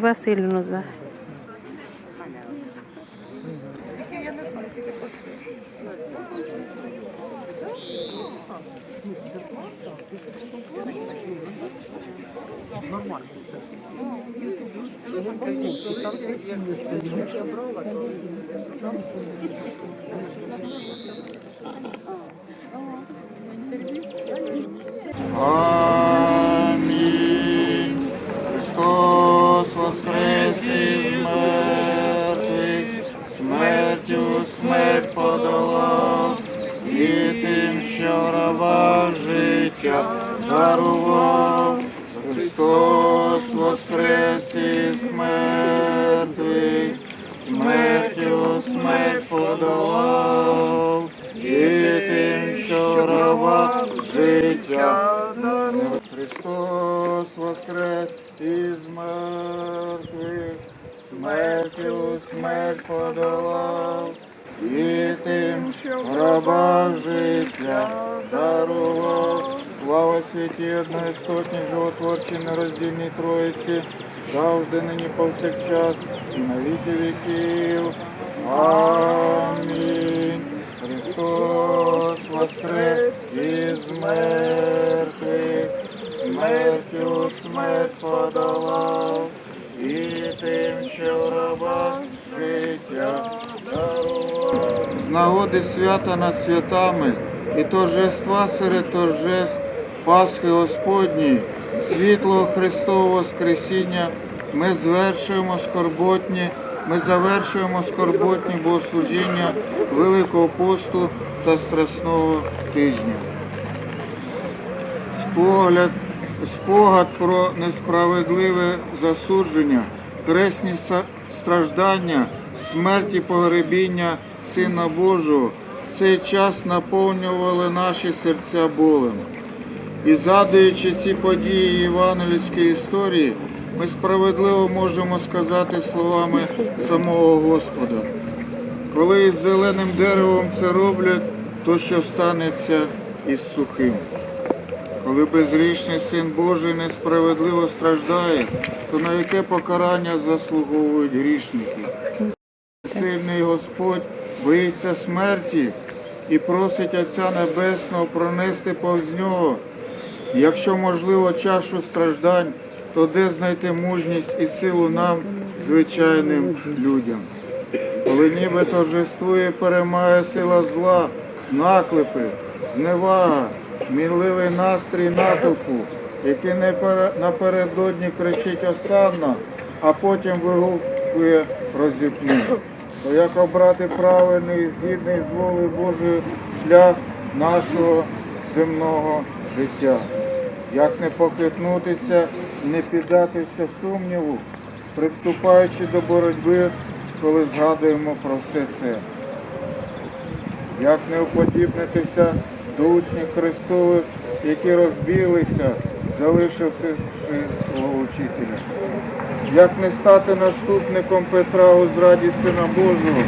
Васильівну за. Амінь. Смерть подолав, і тим, що раба життя дарував. Христос воскрес із мертвих, смертю смерть подолав, і тим, що раба життя дарував. Христос воскрес із мертвих, смертю смерть подолав, і тим, що раба життя дарував. Слава святі одноістотній, животворчій, нероздільній Троїці, завжди нині повсякчас і на віки віків. Амінь. Христос воскрес із мертвих, смертю смерть подолав, і тим, що в рабах життя дарував. Нагоди свята над святами і торжества серед торжеств Пасхи Господньої, світлого Христового Воскресіння, ми звершуємо скорботні, ми завершуємо скорботні богослужіння Великого посту та Страсного тижня. Спогляд, спогад про несправедливе засудження, кресні страждання, смерть і погребіння Сина Божого цей час наповнювали наші серця болем. І згадуючи ці події євангельської історії, ми справедливо можемо сказати словами самого Господа. Коли із зеленим деревом це роблять, то що станеться із сухим? Коли безгрішний син Божий несправедливо страждає, то на яке покарання заслуговують грішники? Сильний Господь боїться смерті і просить Отця Небесного пронести повз нього. Якщо можливо чашу страждань, то де знайти мужність і силу нам, звичайним людям? Коли ніби торжествує, і перемагає сила зла, наклепи, зневага, мінливий настрій натовпу, який напередодні кричить осанна, а потім вигукує розіпну. То як обрати правильний, згідний з волею Божою шлях нашого земного життя? Як не похитнутися, не піддатися сумніву, приступаючи до боротьби, коли згадуємо про все це? Як не уподібнитися до учнів Христових, які розбіглися, залишивши свого учителя? Як не стати наступником Петра у зраді Сина Божого,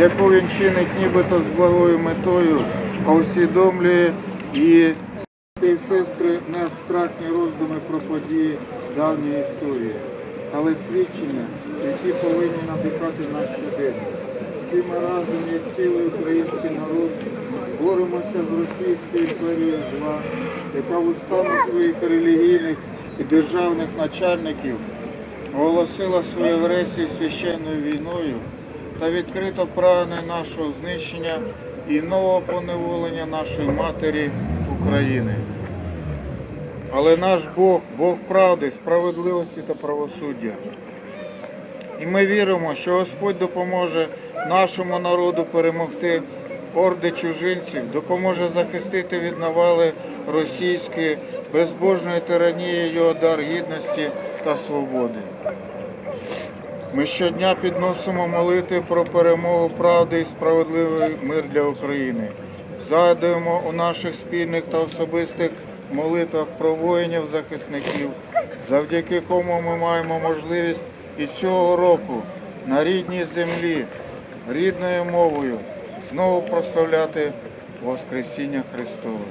яку він чинить нібито з благою метою, а усвідомлює її і сестри не абстрактні роздуми про події давньої історії, але свідчення, які повинні надихати наш щоденник. Всі ми разом, як цілий український народ, боремося з російською імперією зла, яка в устами своїх релігійних і державних начальників оголосила свою агресію священною війною та відкрито прагне нашого знищення і нового поневолення нашої матері України. Але наш Бог, Бог правди, справедливості та правосуддя. І ми віримо, що Господь допоможе нашому народу перемогти орди чужинців, допоможе захистити від навали російської безбожної тиранії його дар гідності та свободи. Ми щодня підносимо молитви про перемогу правди і справедливий мир для України. Згадуємо у наших спільних та особистих молитвах про воїнів-захисників, завдяки кому ми маємо можливість і цього року на рідній землі, рідною мовою знову прославляти Воскресіння Христове.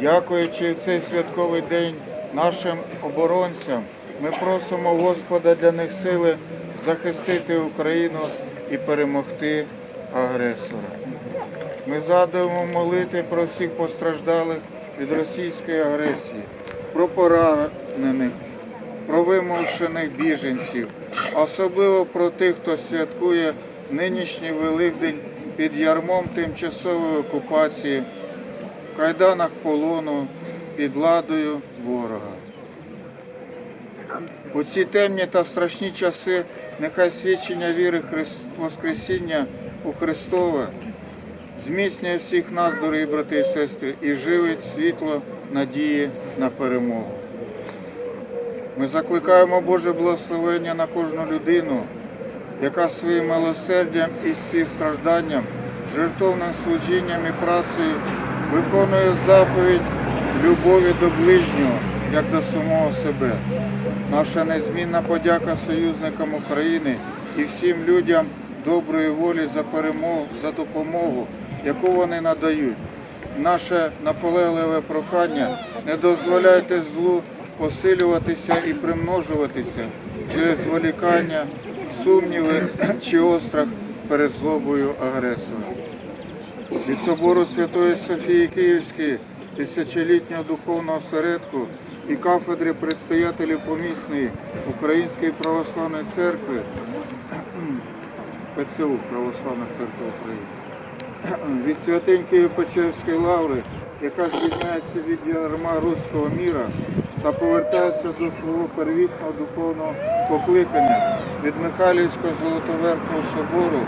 Дякуючи цей святковий день нашим оборонцям, ми просимо Господа для них сили захистити Україну і перемогти агресора. Ми задуємо молити про всіх постраждалих від російської агресії, про поранених, про вимушених біженців, особливо про тих, хто святкує нинішній Великдень під ярмом тимчасової окупації, в кайданах полону, під владою ворога. У ці темні та страшні часи нехай свідчення віри Хрис- Воскресіння у Христове зміцнює всіх нас, дорогі брати і сестри, і живить світло надії на перемогу. Ми закликаємо Боже благословення на кожну людину, яка своїм милосердям і співстражданням, жертовним служінням і працею виконує заповідь любові до ближнього, як до самого себе. Наша незмінна подяка союзникам України і всім людям доброї волі за перемогу, за допомогу, яку вони надають. Наше наполегливе прохання не дозволяйте злу посилюватися і примножуватися через зволікання, сумніви чи острах перед злобою агресора. Від собору Святої Софії Київської, тисячолітнього духовного осередку і кафедри предстоятелів помісної Української православної церкви, ПЦУ Православна церква України, від святинь Києво-Печерської лаври, яка звільняється від ярма руського міра та повертається до свого первісного духовного покликання від Михайлівського Золотоверхого собору,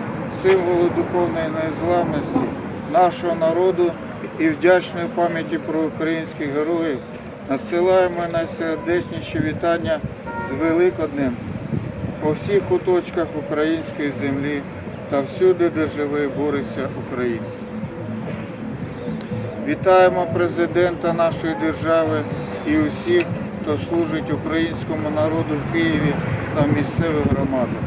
символу духовної незламності нашого народу і вдячної пам'яті про українських героїв, надсилаємо найсердечніші вітання з Великоднем по всіх куточках української землі та всюди, де живе бореться українство. Вітаємо президента нашої держави і усіх, хто служить українському народу в Києві та в місцевих громадах.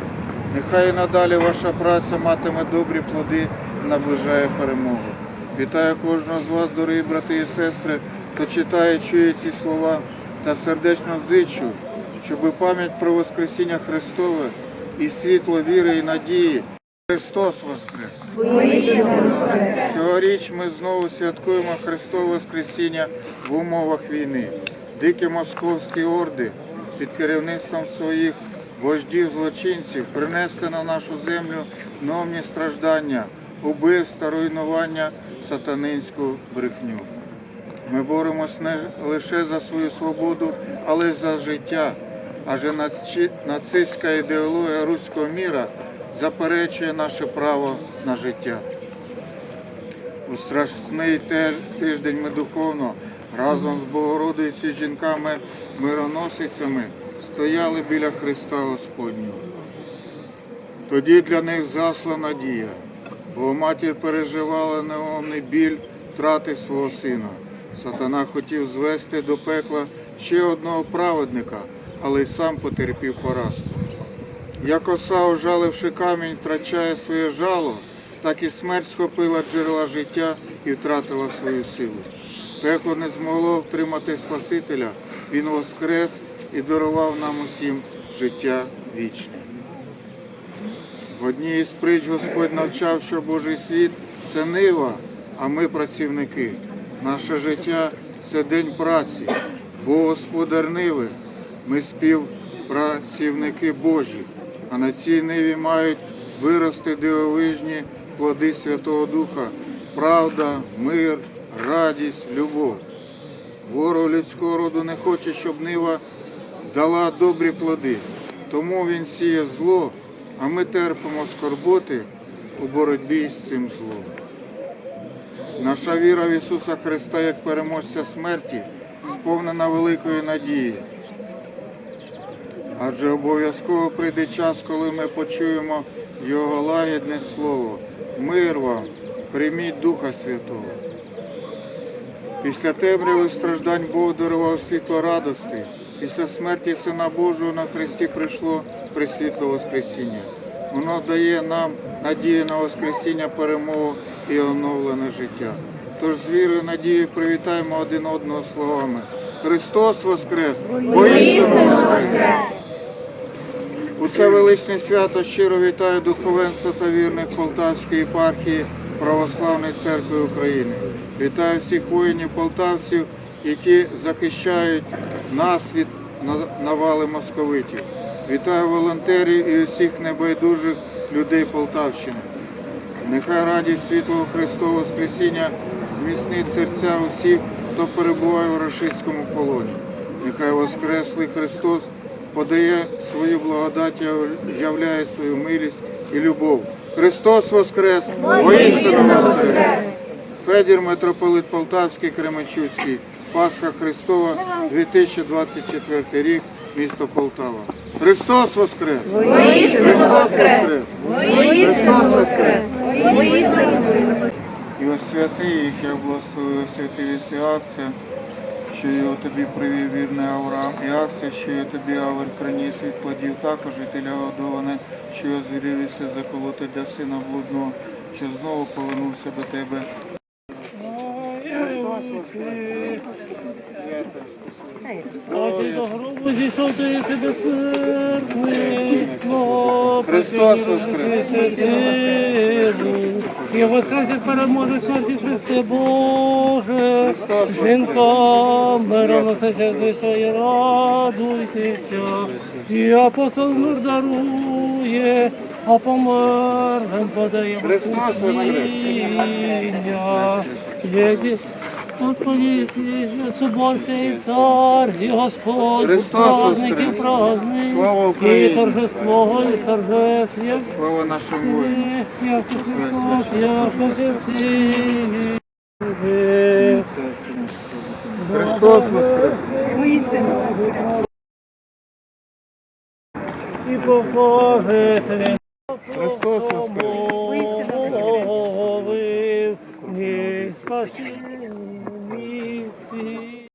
Нехай і надалі ваша праця матиме добрі плоди і наближає перемогу. Вітаю кожного з вас, дорогі брати і сестри, хто читає, чує ці слова та сердечно зичу, щоб пам'ять про Воскресіння Христове і світло віри і надії Христос Воскрес! Цьогоріч ми знову святкуємо Христове Воскресіння в умовах війни. Дикі московські орди під керівництвом своїх вождів злочинців принесли на нашу землю новні страждання, убивства, руйнування, сатанинську брехню. Ми боремось не лише за свою свободу, але й за життя. Адже нацистська ідеологія руського міра заперечує наше право на життя. У страшний тиждень ми духовно разом з Богородицею жінками мироносицями стояли біля Христа Господнього. Тоді для них засла надія, бо матір переживала невомний біль втрати свого сина. Сатана хотів звести до пекла ще одного праведника, але й сам потерпів поразку. Як оса, ожаливши камінь, втрачає своє жало, так і смерть схопила джерела життя і втратила свою силу. Пекло не змогло втримати Спасителя, Він воскрес і дарував нам усім життя вічне. В одній із притч Господь навчав, що Божий світ це нива, а ми працівники. Наше життя це день праці, бо господар ниви, ми співпрацівники Божі, а на цій ниві мають вирости дивовижні плоди Святого Духа, правда, мир, радість, любов. Ворог людського роду не хоче, щоб нива дала добрі плоди, тому він сіє зло, а ми терпимо скорботи у боротьбі з цим злом. Наша віра в Ісуса Христа як переможця смерті сповнена великої надії. Адже обов'язково прийде час, коли ми почуємо Його лагідне слово. Мир вам, прийміть Духа Святого. Після темряви страждань Бог дарував світло радости. Після смерті Сина Божого на Христі прийшло присвітло Воскресіння. Воно дає нам надію на Воскресіння, перемогу і оновлене життя. Тож з вірою надією привітаємо один одного словами. Христос Воскрес! Воістину Воскрес! У це величне свято щиро вітаю духовенство та вірних Полтавської єпархії Православної церкви України. Вітаю всіх воїнів полтавців, які захищають нас від на- навали московитів. Вітаю волонтерів і усіх небайдужих людей Полтавщини. Нехай радість світлого Христового Воскресіння зміцнить серця усіх, хто перебуває в рашистському полоні. Нехай Воскреслий Христос подає свою благодать, являє свою милість і любов. Христос Воскрес! Воістину Воскрес! Федір, митрополит Полтавський, Кременчуцький, Пасха Христова, 2024 рік, місто Полтава. Христос Воскрес! Христос Воскрес! Христос Воскрес! І ось святий, їх я благословив святий акція, що його тобі привів вірний Авраам, і акція, що його тобі Авель приніс від плодів, також і теля годоване, що його звірилися заколоти для сина блудного, що знову повернувся до тебе. Бачиш, до гробу зійшов ти тебе церкви, Бог, Христос Воскрес! І воскресе переможе смерті Христе Боже, Христос Воскрес! жінкам мироносича дишає, радуйтеся, і апостол мир дарує, а померлим подає Христос Воскрес! Господи, Соборся і цар, і Господь, праздники, праздник, Слава і Україні! торжество, і торжеств, як Слава нашим воїнам! як Христос, як Христос, Христос Воскрес! і покаже свят. Христос Воскрес! Мовив, ні, спасіння.